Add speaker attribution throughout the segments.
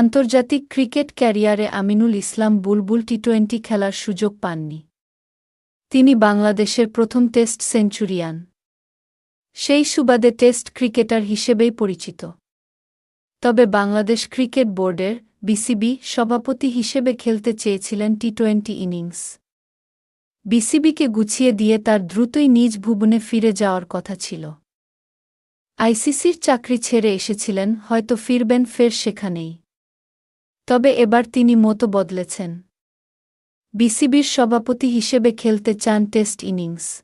Speaker 1: আন্তর্জাতিক ক্রিকেট ক্যারিয়ারে Aminul Islam Bulbul T twenty খেলার সুযোগ পাননি। তিনি বাংলাদেশের প্রথম টেস্ট সেঞ্চুরিয়ান। সেই সুবাদে টেস্ট ক্রিকেটার হিসেবেই পরিচিত। তবে বাংলাদেশ ক্রিকেট বোর্ডের বিসিবি সভাপতি হিসেবে খেলতে চেয়েছিলেন টি টোয়েন্টি ইনিংস। বিসিবিকে গুছিয়ে দিয়ে তার দ্রুতই নিজ ভুবনে ফিরে যাওয়ার কথা ছিল। আইসিসির চাকরি ছেড়ে এসেছিলেন, হয়তো ফিরবেন ফের সেখানেই। তবে এবার তিনি মতো বদলেছেন। বিসিবির সভাপতি হিসেবে খেলতে চান টেস্ট ইনিংস।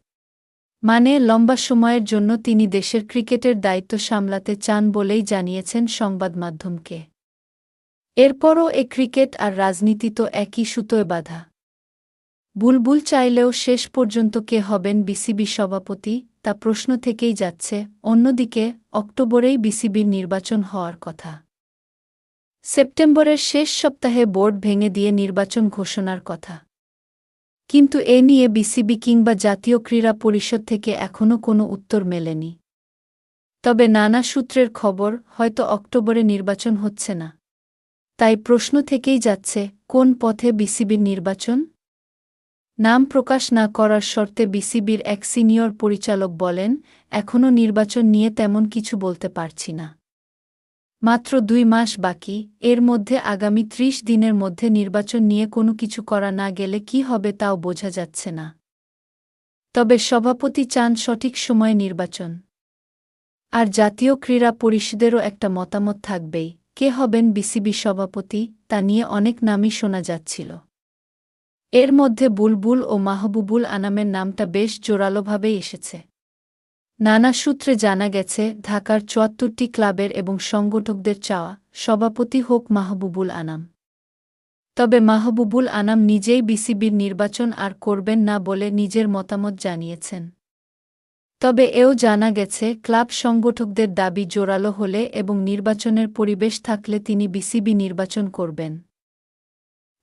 Speaker 1: মানে লম্বা সময়ের জন্য তিনি দেশের ক্রিকেটের দায়িত্ব সামলাতে চান বলেই জানিয়েছেন সংবাদমাধ্যমকে এরপরও এ ক্রিকেট আর রাজনীতি তো একই সুতোয় বাধা। বুলবুল চাইলেও শেষ পর্যন্ত কে হবেন বিসিবি সভাপতি, তা প্রশ্ন থেকেই যাচ্ছে। অন্যদিকে, অক্টোবরেই বিসিবির নির্বাচন হওয়ার কথা। সেপ্টেম্বরের শেষ সপ্তাহে বোর্ড ভেঙে দিয়ে নির্বাচন ঘোষণার কথা। কিন্তু এ নিয়ে বিসিবি কিংবা জাতীয় ক্রীড়া পরিষদ থেকে এখনও কোনো উত্তর মেলেনি। তবে নানা সূত্রের খবর, হয়তো অক্টোবরে নির্বাচন হচ্ছে না। তাই প্রশ্ন থেকেই যাচ্ছে, কোন পথে বিসিবির নির্বাচন? নাম প্রকাশ না করার শর্তে বিসিবির এক সিনিয়র পরিচালক বলেন, এখনও নির্বাচন নিয়ে তেমন কিছু বলতে পারছি না। মাত্র দুই মাস বাকি, এর মধ্যে আগামী ত্রিশ দিনের মধ্যে নির্বাচন নিয়ে কোনো কিছু করা না গেলে কি হবে তাও বোঝা যাচ্ছে না। তবে সভাপতি চান সঠিক সময়ে নির্বাচন। আর জাতীয় ক্রীড়া পরিষদেরও একটা মতামত থাকবেই, কে হবেন বিসিবি সভাপতি, তা নিয়ে অনেক নামই শোনা যাচ্ছিল। এর মধ্যে বুলবুল ও মাহবুবুল আনামের নামটা বেশ জোরালোভাবেই এসেছে। নানা সূত্রে জানা গেছে, ঢাকার চুয়াত্তরটি ক্লাবের এবং সংগঠকদের চাওয়া সভাপতি হোক মাহবুবুল আনাম। তবে মাহবুবুল আনাম নিজেই বিসিবির নির্বাচন আর করবেন না বলে নিজের মতামত জানিয়েছেন। তবে এও জানা গেছে, ক্লাব সংগঠকদের দাবি জোরালো হলে এবং নির্বাচনের পরিবেশ থাকলে তিনি বিসিবি নির্বাচন করবেন।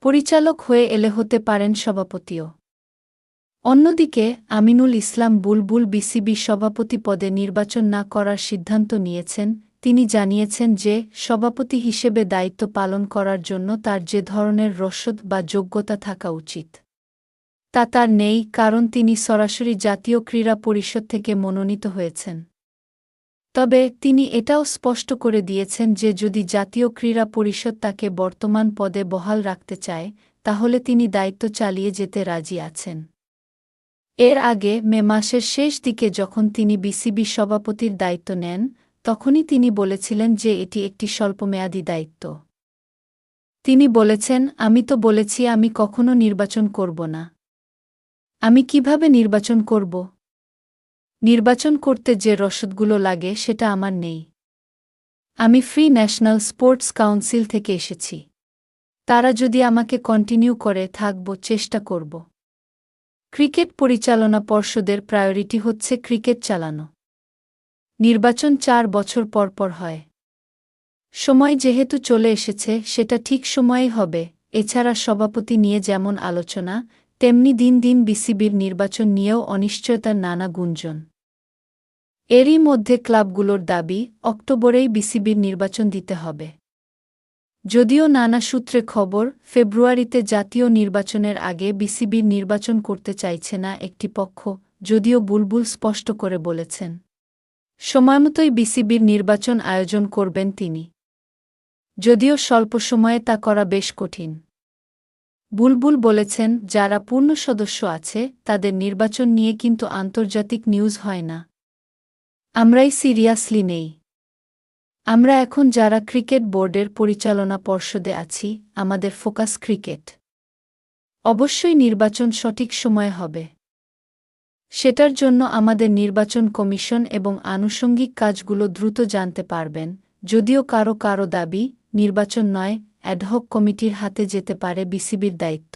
Speaker 1: পরিচালক হয়ে এলে হতে পারেন সভাপতিও। অন্যদিকে, আমিনুল ইসলাম বুলবুল বিসিবি সভাপতি পদে নির্বাচন না করার সিদ্ধান্ত নিয়েছেন। তিনি জানিয়েছেন যে, সভাপতি হিসেবে দায়িত্ব পালন করার জন্য তার যে ধরনের রসদ বা যোগ্যতা থাকা উচিত। তা তার নেই, কারণ তিনি সরাসরি জাতীয় ক্রীড়া পরিষদ থেকে মনোনীত হয়েছেন। তবে, তিনি এটাও স্পষ্ট করে দিয়েছেন যে, যদি জাতীয় ক্রীড়া পরিষদ তাকে বর্তমান পদে বহাল রাখতে চায়, তাহলে তিনি দায়িত্ব চালিয়ে যেতে রাজি আছেন। এর আগে মে মাসের শেষ দিকে যখন তিনি বিসিবি সভাপতির দায়িত্ব নেন, তখনই তিনি বলেছিলেন যে এটি একটি স্বল্পমেয়াদী দায়িত্ব। তিনি বলেছেন, আমি তো বলেছি আমি কখনো নির্বাচন করব না। আমি কীভাবে নির্বাচন করব? নির্বাচন করতে যে রসদগুলো লাগে সেটা আমার নেই। আমি ফ্রি ন্যাশনাল স্পোর্টস কাউন্সিল থেকে এসেছি। তারা যদি আমাকে কন্টিনিউ করে থাকব, চেষ্টা করব। ক্রিকেট পরিচালনা পর্ষদের প্রায়োরিটি হচ্ছে ক্রিকেট চালানো। নির্বাচন চার বছর পর পর হয়। সময় যেহেতু চলে এসেছে, সেটা ঠিক সময়েই হবে। এছাড়া সভাপতি নিয়ে যেমন আলোচনা, তেমনি দিন দিন বিসিবির নির্বাচন নিয়েও অনিশ্চয়তার নানা গুঞ্জন। এরই মধ্যে ক্লাবগুলোর দাবি, অক্টোবরেই বিসিবির নির্বাচন দিতে হবে। যদিও নানা সূত্রে খবর, ফেব্রুয়ারিতে জাতীয় নির্বাচনের আগে বিসিবির নির্বাচন করতে চাইছে না একটি পক্ষ, যদিও বুলবুল স্পষ্ট করে বলেছেন। সময়মতোই বিসিবির নির্বাচন আয়োজন করবেন তিনি। যদিও স্বল্প সময়ে তা করা বেশ কঠিন। বুলবুল বলেছেন, যারা পূর্ণ সদস্য আছে, তাদের নির্বাচন নিয়ে কিন্তু আন্তর্জাতিক নিউজ হয় না। আমরাই সিরিয়াসলি নেই। আমরা এখন যারা ক্রিকেট বোর্ডের পরিচালনা পর্ষদে আছি, আমাদের ফোকাস ক্রিকেট। অবশ্যই নির্বাচন সঠিক সময়ে হবে। সেটার জন্য আমাদের নির্বাচন কমিশন এবং আনুষঙ্গিক কাজগুলো দ্রুত জানতে পারবেন, যদিও কারও কারও দাবি, নির্বাচন নয়, অ্যাডহক কমিটির হাতে যেতে পারে বিসিবির দায়িত্ব।